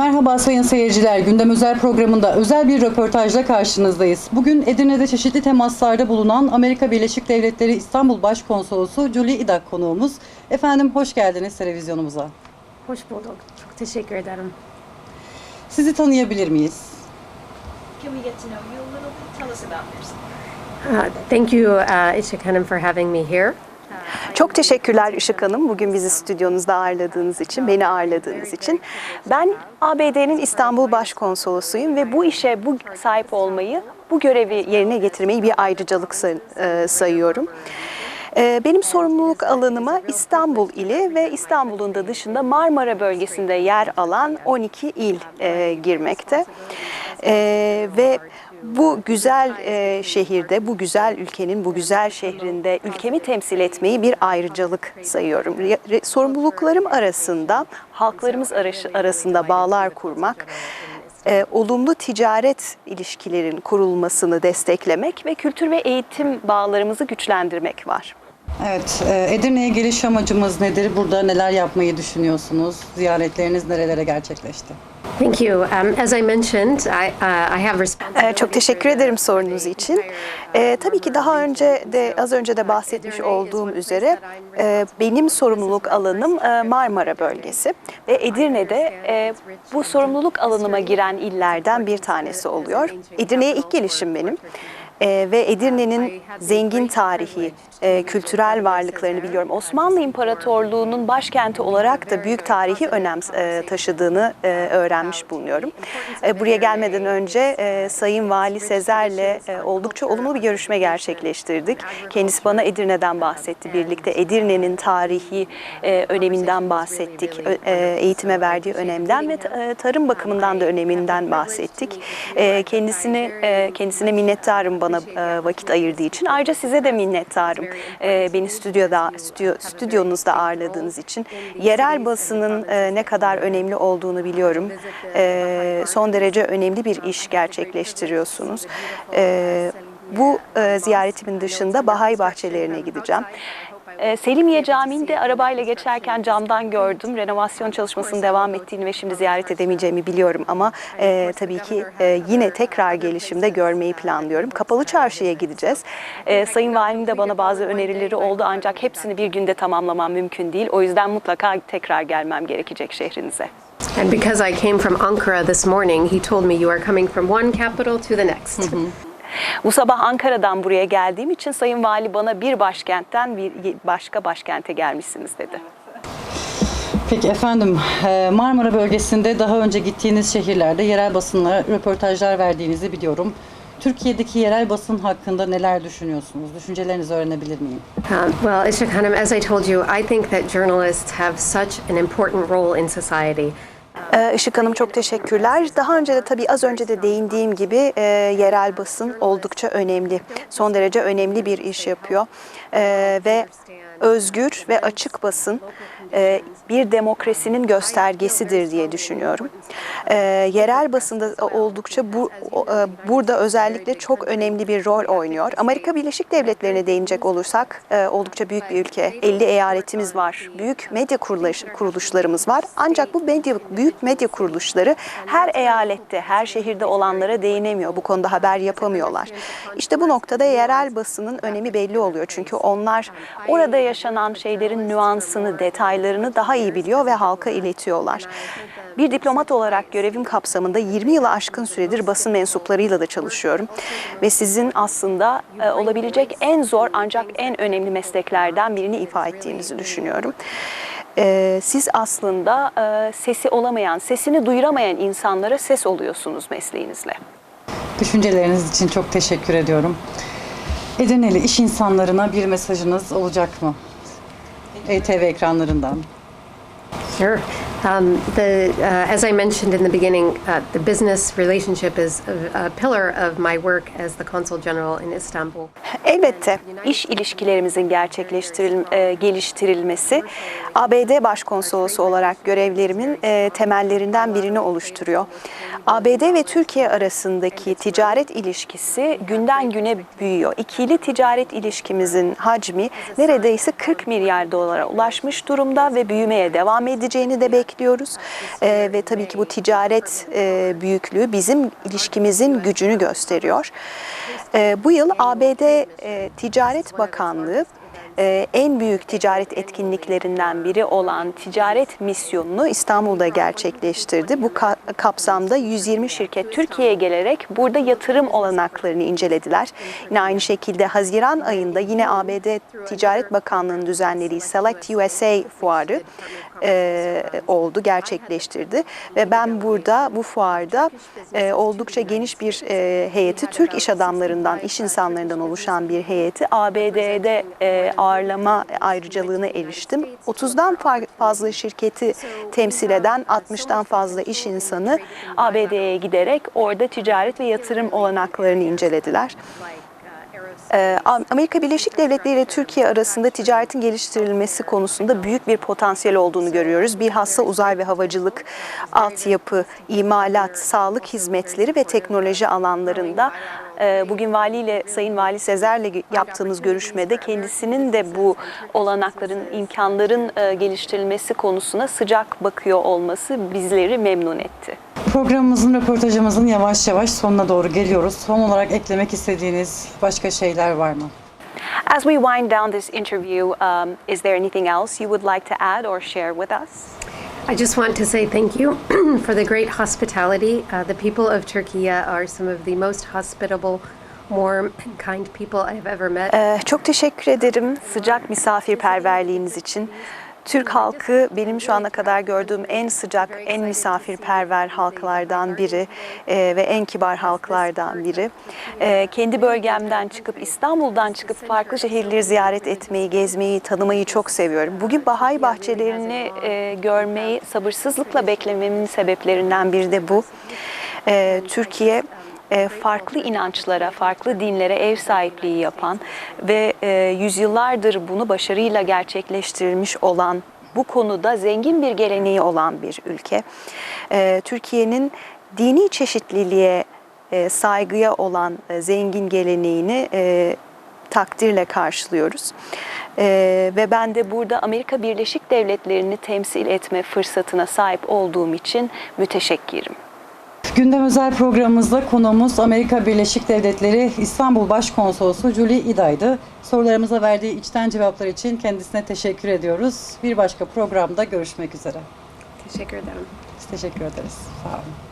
Merhaba sayın seyirciler. Gündem Özel programında özel bir röportajla karşınızdayız. Bugün Edirne'de çeşitli temaslarda bulunan Amerika Birleşik Devletleri İstanbul Başkonsolosu Julie Idak konuğumuz. Efendim hoş geldiniz televizyonumuza. Hoş bulduk. Çok teşekkür ederim. Sizi tanıyabilir miyiz? Can we get to know you a little bit? Tell us about yourself. Uh, thank you, uh, Ishik Hanım, for having me here. Çok teşekkürler Işık Hanım bugün bizi stüdyonuzda ağırladığınız için, beni ağırladığınız için. Ben ABD'nin İstanbul Başkonsolosuyum ve bu işe bu sahip olmayı, bu görevi yerine getirmeyi bir ayrıcalık e, sayıyorum. E, Benim sorumluluk alanıma İstanbul ili ve İstanbul'un da dışında Marmara bölgesinde yer alan 12 il e, girmekte. Ve bu güzel e, şehirde, bu güzel ülkenin, bu güzel şehrinde ülkemi temsil etmeyi bir ayrıcalık sayıyorum. Sorumluluklarım arasında, halklarımız arası- arasında bağlar kurmak, e, olumlu ticaret ilişkilerin kurulmasını desteklemek ve kültür ve eğitim bağlarımızı güçlendirmek var. Evet, e, Edirne'ye geliş amacımız nedir? Burada neler yapmayı düşünüyorsunuz? Ziyaretleriniz nerelere gerçekleşti? Thank you. Um, as I mentioned, I, uh, I have responsibility. Çok teşekkür ederim sorunuz için. Ee, tabii ki daha önce de az önce de bahsetmiş olduğum üzere e, benim sorumluluk alanım e, Marmara bölgesi ve Edirne'de e, bu sorumluluk alanıma giren illerden bir tanesi oluyor. Edirne'ye ilk gelişim benim. Ee, ve Edirne'nin zengin tarihi, e, kültürel varlıklarını biliyorum. Osmanlı İmparatorluğu'nun başkenti olarak da büyük tarihi önem e, taşıdığını e, öğrenmiş bulunuyorum. Buraya gelmeden önce Sayın Vali Sezer'le oldukça olumlu bir görüşme gerçekleştirdik. Kendisi bana Edirne'den bahsetti. Birlikte Edirne'nin tarihi öneminden bahsettik. Eğitime verdiği önemden ve ta- tarım bakımından da öneminden bahsettik. E, kendisini e, kendisine minnettarım bana e, vakit ayırdığı için. Ayrıca size de minnettarım. E, beni stüdyoda stüdyo, stüdyonuzda ağırladığınız için. Yerel basının e, ne kadar önemli olduğunu biliyorum. E, son derece önemli bir iş gerçekleştiriyorsunuz. E, bu e, ziyaretimin dışında Bahay Bahçelerine gideceğim. E, Selimiye Camii'nde arabayla geçerken camdan gördüm. Renovasyon çalışmasının devam ettiğini ve şimdi ziyaret edemeyeceğimi biliyorum ama e, tabii ki e, yine tekrar gelişimde görmeyi planlıyorum. Kapalı Çarşı'ya gideceğiz. E, Sayın Valim de bana bazı önerileri oldu ancak hepsini bir günde tamamlamam mümkün değil. O yüzden mutlaka tekrar gelmem gerekecek şehrinize. And because I came from Ankara this morning, he told me you are coming from one capital to the next. Bu sabah Ankara'dan buraya geldiğim için Sayın Vali bana bir başkentten bir başka başkente gelmişsiniz dedi. Peki efendim, e, Marmara bölgesinde daha önce gittiğiniz şehirlerde yerel basınlara röportajlar verdiğinizi biliyorum. Türkiye'deki yerel basın hakkında neler düşünüyorsunuz? Düşüncelerinizi öğrenebilir miyim? Um, well, Ishik Hanım, as I told you, I think that journalists have such an important role in society. Ee, Işık Hanım çok teşekkürler. Daha önce de tabii az önce de değindiğim gibi e, yerel basın oldukça önemli. Son derece önemli bir iş yapıyor. Ee, ve özgür ve açık basın e, bir demokrasinin göstergesidir diye düşünüyorum. Ee, yerel basında oldukça bu e, burada özellikle çok önemli bir rol oynuyor. Amerika Birleşik Devletleri'ne değinecek olursak e, oldukça büyük bir ülke. 50 eyaletimiz var. Büyük medya kuruluş, kuruluşlarımız var. Ancak bu medya büyük medya kuruluşları her eyalette, her şehirde olanlara değinemiyor. Bu konuda haber yapamıyorlar. İşte bu noktada yerel basının önemi belli oluyor. Çünkü onlar orada yaşanan şeylerin nüansını, detaylarını daha iyi biliyor ve halka iletiyorlar. Bir diplomat olarak görevim kapsamında 20 yılı aşkın süredir basın mensuplarıyla da çalışıyorum. Ve sizin aslında e, olabilecek en zor ancak en önemli mesleklerden birini ifa ettiğinizi düşünüyorum. E, siz aslında e, sesi olamayan, sesini duyuramayan insanlara ses oluyorsunuz mesleğinizle. Düşünceleriniz için çok teşekkür ediyorum. Edirneli iş insanlarına bir mesajınız olacak mı? ETV ekranlarından. Sure. Um, the, uh, as I mentioned in the beginning, uh, the business relationship is a, a pillar of my work as the Consul General in Istanbul. Elbette iş ilişkilerimizin gerçekleştiril, e, geliştirilmesi ABD Başkonsolosu olarak görevlerimin e, temellerinden birini oluşturuyor. ABD ve Türkiye arasındaki ticaret ilişkisi günden güne büyüyor. İkili ticaret ilişkimizin hacmi neredeyse 40 milyar dolara ulaşmış durumda ve büyümeye devam edeceğini de bekliyoruz. E, ve tabii ki bu ticaret e, büyüklüğü bizim ilişkimizin gücünü gösteriyor. E, bu yıl ABD e, Ticaret Bakanlığı en büyük ticaret etkinliklerinden biri olan ticaret misyonunu İstanbul'da gerçekleştirdi. Bu ka- kapsamda 120 şirket Türkiye'ye gelerek burada yatırım olanaklarını incelediler. Yine aynı şekilde Haziran ayında yine ABD Ticaret Bakanlığı'nın düzenlediği Select USA fuarı e, oldu, gerçekleştirdi. Ve ben burada bu fuarda e, oldukça geniş bir e, heyeti, Türk iş adamlarından, iş insanlarından oluşan bir heyeti ABD'de e, ağırlama ayrıcalığına eriştim. 30'dan fa- fazla şirketi temsil eden 60'tan fazla iş insanı ABD'ye giderek orada ticaret ve yatırım olanaklarını incelediler. Ee, Amerika Birleşik Devletleri ile Türkiye arasında ticaretin geliştirilmesi konusunda büyük bir potansiyel olduğunu görüyoruz. Bilhassa uzay ve havacılık, altyapı, imalat, sağlık hizmetleri ve teknoloji alanlarında bugün valiyle Sayın Vali Sezer'le yaptığımız görüşmede kendisinin de bu olanakların, imkanların e, geliştirilmesi konusuna sıcak bakıyor olması bizleri memnun etti. Programımızın, röportajımızın yavaş yavaş sonuna doğru geliyoruz. Son olarak eklemek istediğiniz başka şeyler var mı? As we wind down this interview, um, is there anything else you would like to add or share with us? I just want to say thank you for the great hospitality. Uh, the people of Turkey are some of the most hospitable, warm, and kind people I have ever met. Ee, çok teşekkür ederim sıcak misafirperverliğiniz için. Türk halkı benim şu ana kadar gördüğüm en sıcak, en misafirperver halklardan biri e, ve en kibar halklardan biri. E, kendi bölgemden çıkıp İstanbul'dan çıkıp farklı şehirleri ziyaret etmeyi, gezmeyi, tanımayı çok seviyorum. Bugün Bahay bahçelerini e, görmeyi sabırsızlıkla beklememin sebeplerinden biri de bu. E, Türkiye farklı inançlara, farklı dinlere ev sahipliği yapan ve e, yüzyıllardır bunu başarıyla gerçekleştirilmiş olan bu konuda zengin bir geleneği olan bir ülke. E, Türkiye'nin dini çeşitliliğe e, saygıya olan e, zengin geleneğini e, takdirle karşılıyoruz. E, ve ben de burada Amerika Birleşik Devletleri'ni temsil etme fırsatına sahip olduğum için müteşekkirim. Gündem özel programımızda konuğumuz Amerika Birleşik Devletleri İstanbul Başkonsolosu Julie İda'ydı. Sorularımıza verdiği içten cevaplar için kendisine teşekkür ediyoruz. Bir başka programda görüşmek üzere. Teşekkür ederim. Biz teşekkür ederiz. Sağ olun.